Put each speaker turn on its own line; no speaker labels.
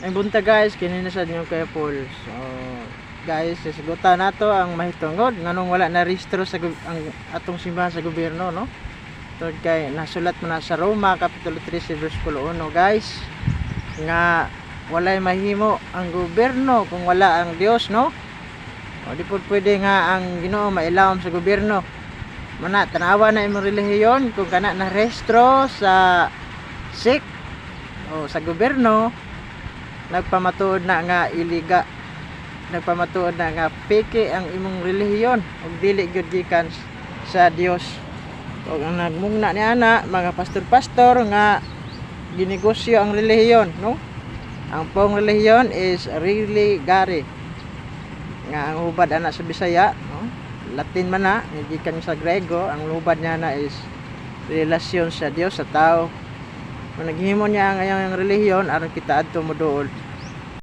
Ang bunta guys, kini na sa inyo kay Paul. So, guys, sisigutan nato ang mahitungod nganong wala na rehistro sa ang atong simbahan sa gobyerno, no? Tungod kay nasulat mo na sa Roma kapitulo 3 bersikulo 1, guys, nga walay mahimo ang gobyerno kung wala ang Dios, no? O di po pwede nga ang Ginoo mailawom sa gobyerno. Mana tanawa na imong relihiyon kung kana na rehistro sa SIC o sa gobyerno nagpamatuod na nga iliga. Nagpamatuod na nga peke ang imong relihiyon ug dili gyud gikan sa Dios. Ug ang nagmungna ni ana mga pastor-pastor nga ginegosyo ang relihiyon no? Ang pong relihiyon is really gari. Nga ang hubad ana sa Bisaya no? Latin man na gikan sa Grego ang hubad niya na is relasyon sa Dios sa tao kung naghimo niya ang iyang relihiyon aron kita adto moduol